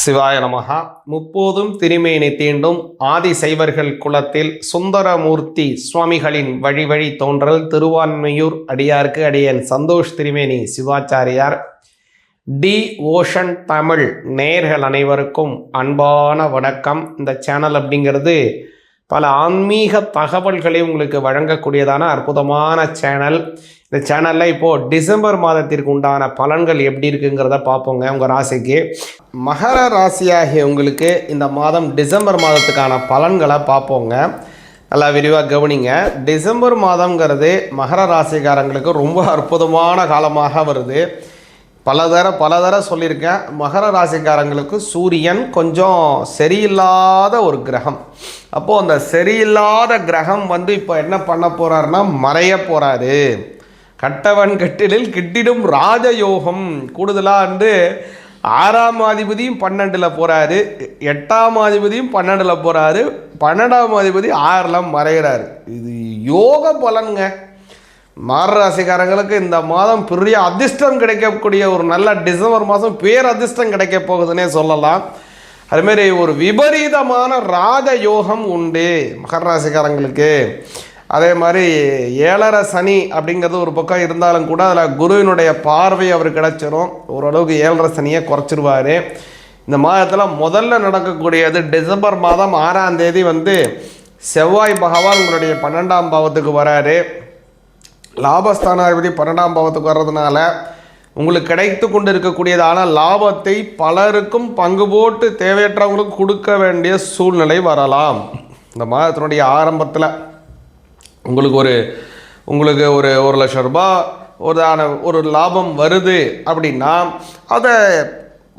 சிவாய நமகா முப்போதும் திருமேனி தீண்டும் ஆதி சைவர்கள் குலத்தில் சுந்தரமூர்த்தி சுவாமிகளின் வழி வழி தோன்றல் திருவான்மையூர் அடியார்க்கு அடியன் சந்தோஷ் திருமேனி சிவாச்சாரியார். டி. ஓஷன் தமிழ் நேர்கள் அனைவருக்கும் அன்பான வணக்கம். இந்த சேனல் அப்படிங்கிறது பல ஆன்மீக தகவல்களை உங்களுக்கு வழங்கக்கூடியதான அற்புதமான சேனல். இந்த சேனலில் இப்போது டிசம்பர் மாதத்திற்கு உண்டான பலன்கள் எப்படி இருக்குங்கிறத பார்ப்போங்க உங்கள் ராசிக்கு. மகர ராசியாகிய உங்களுக்கு இந்த மாதம் டிசம்பர் மாதத்துக்கான பலன்களை பார்ப்போங்க. நல்லா விரிவாக கவனிங்க. டிசம்பர் மாதங்கிறது மகர ராசிக்காரங்களுக்கு ரொம்ப அற்புதமான காலமாக வருது. பலதர பலதர சொல்லியிருக்கேன். மகர ராசிக்காரங்களுக்கு சூரியன் கொஞ்சம் சரியில்லாத ஒரு கிரகம். அப்போது அந்த சரியில்லாத கிரகம் வந்து இப்போ என்ன பண்ண போகிறாருன்னா மறைய போகிறாரு கட்டவன் கட்டிலில் கிட்டிடும் ராஜயோகம். கூடுதலாக வந்து ஆறாம் அதிபதியும் பன்னெண்டில் போகிறாரு எட்டாம் அதிபதியும் பன்னெண்டில் போகிறாரு பன்னெண்டாம் அதிபதி ஆறில் மறைகிறாரு இது யோக பலனுங்க. மார ராசிக்காரங்களுக்கு இந்த மாதம் பெரிய அதிர்ஷ்டம் கிடைக்கக்கூடிய ஒரு நல்ல டிசம்பர் மாதம் பேர் அதிர்ஷ்டம் கிடைக்க போகுதுன்னே சொல்லலாம். அதுமாரி ஒரு விபரீதமான ராஜ யோகம் உண்டு மகர ராசிக்காரங்களுக்கு. அதே மாதிரி ஏழரை சனி அப்படிங்கிறது ஒரு பக்கம் இருந்தாலும் கூட அதில் குருவினுடைய பார்வை அவர் கிடைச்சிரும். ஓரளவுக்கு ஏழரை சனியை குறைச்சிருவார். இந்த மாதத்தில் முதல்ல நடக்கக்கூடியது டிசம்பர் மாதம் ஆறாம் தேதி வந்து செவ்வாய் பகவான் உங்களுடைய பன்னெண்டாம் பாவத்துக்கு வராரு. லாபஸ்தானாதிபதி பன்னெண்டாம் பாவத்துக்கு வர்றதுனால உங்களுக்கு கிடைத்து கொண்டு இருக்கக்கூடியதான லாபத்தை பலருக்கும் பங்கு போட்டு தேவையற்றவங்களுக்கு கொடுக்க வேண்டிய சூழ்நிலை வரலாம். இந்த மாதத்தினுடைய ஆரம்பத்தில் உங்களுக்கு ஒரு உங்களுக்கு ஒரு ஒரு லட்சம் ரூபாய் ஒரு ஒரு லாபம் வருது அப்படின்னா அதை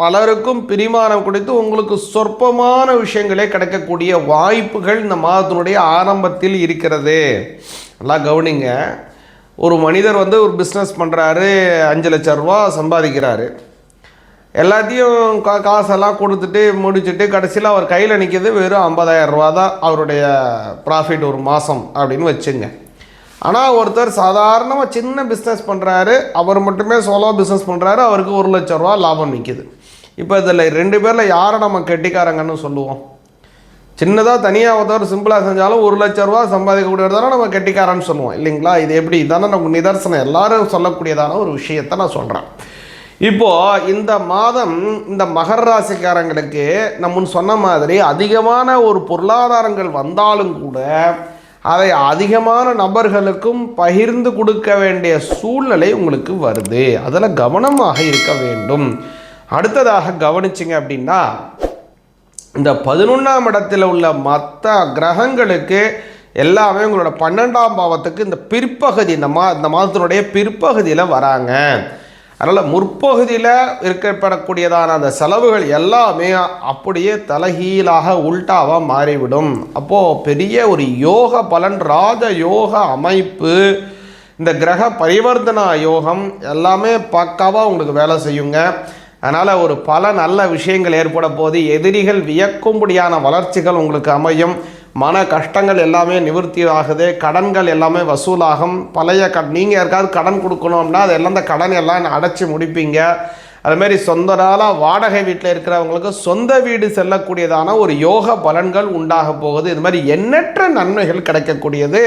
பலருக்கும் பிரிமானம் கொடுத்து உங்களுக்கு சொற்பமான விஷயங்களே கிடைக்கக்கூடிய வாய்ப்புகள் இந்த மாதத்தினுடைய ஆரம்பத்தில் இருக்கிறது. நல்லா கவனிங்க. ஒரு மனிதர் வந்து ஒரு பிஸ்னஸ் பண்ணுறாரு அஞ்சு லட்ச ரூபா சம்பாதிக்கிறாரு. எல்லாத்தையும் கா காசெல்லாம் கொடுத்துட்டு முடிச்சுட்டு கடைசியில் அவர் கையில் நிற்கிது வெறும் ஐம்பதாயிரம் ரூபா தான் அவருடைய ப்ராஃபிட் ஒரு மாதம் அப்படின்னு வச்சுங்க. ஆனால் ஒருத்தர் சாதாரணமாக சின்ன பிஸ்னஸ் பண்ணுறாரு அவர் மட்டுமே சோலோ பிஸ்னஸ் பண்ணுறாரு அவருக்கு ஒரு லட்ச ரூபா லாபம் நிற்கிது இப்போ இதில் ரெண்டு பேரில் யாரை நம்ம கெட்டிக்காரங்கன்னு சொல்லுவோம்? சின்னதாக தனியாக ஒருத்தவர் சிம்பிளாக செஞ்சாலும் ஒரு லட்ச ரூபா சம்பாதிக்கக்கூடியதான நம்ம கெட்டிக்காரன்னு சொல்லுவோம் இல்லைங்களா? இது எப்படி? இதானே நமக்கு நிதர்சனம். எல்லாரும் சொல்லக்கூடியதான ஒரு விஷயத்தை நான் சொல்கிறேன் இப்போது இந்த மாதம் இந்த மகர ராசிக்காரங்களுக்கு நம்ம முன் சொன்ன மாதிரி அதிகமான ஒரு பொருளாதாரங்கள் வந்தாலும் கூட அதை அதிகமான நபர்களுக்கும் பகிர்ந்து கொடுக்க வேண்டிய சூழ்நிலை உங்களுக்கு வருது. அதில் கவனமாக இருக்க வேண்டும். அடுத்ததாக கவனிச்சிங்க அப்படின்னா இந்த பதினொன்றாம் இடத்துல உள்ள மற்ற கிரகங்களுக்கு எல்லாமே உங்களோட பன்னெண்டாம் பாவத்துக்கு இந்த பிற்பகுதி இந்த மா இந்த மாதத்தினுடைய பிற்பகுதியில் வராங்க. அதனால் முற்பகுதியில் இருக்கப்படக்கூடியதான அந்த செலவுகள் எல்லாமே அப்படியே தலைகீழாக உல்டாவாக மாறிவிடும். அப்போது பெரிய ஒரு யோக பலன் ராஜ யோக அமைப்பு இந்த கிரக பரிவர்த்தனா யோகம் எல்லாமே பக்காவாக உங்களுக்கு வேலை செய்யுங்க. அதனால் ஒரு பல நல்ல விஷயங்கள் ஏற்பட போது எதிரிகள் வியக்கும்படியான வளர்ச்சிகள் உங்களுக்கு அமையும். மன கஷ்டங்கள் எல்லாமே நிவர்த்தி ஆகுது. கடன்கள் எல்லாமே வசூலாகும். பழைய க நீங்கள் யாருக்காவது கடன் கொடுக்கணும்னா அது எல்லாம் அந்த கடன் எல்லாம் அடைச்சி முடிப்பீங்க. அதுமாரி சொந்த நாளாக வாடகை வீட்டில் இருக்கிறவங்களுக்கு சொந்த வீடு செல்லக்கூடியதான ஒரு யோக பலன்கள் உண்டாக போகுது. இது மாதிரி எண்ணற்ற நன்மைகள் கிடைக்கக்கூடியது.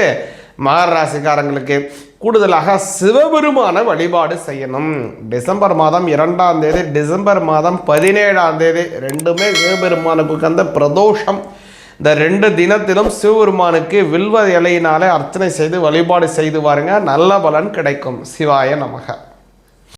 மகர ராசிக்காரங்களுக்கு கூடுதலாக சிவபெருமான வழிபாடு செய்யணும். டிசம்பர் மாதம் இரண்டாம் தேதி டிசம்பர் மாதம் பதினேழாம் தேதி ரெண்டுமே சிவபெருமானுக்கு அந்த பிரதோஷம். இந்த ரெண்டு தினத்திலும் சிவபெருமானுக்கு வில்வ இலையினாலே அர்ச்சனை செய்து வழிபாடு செய்து வாருங்க. நல்ல பலன் கிடைக்கும். சிவாய நமக.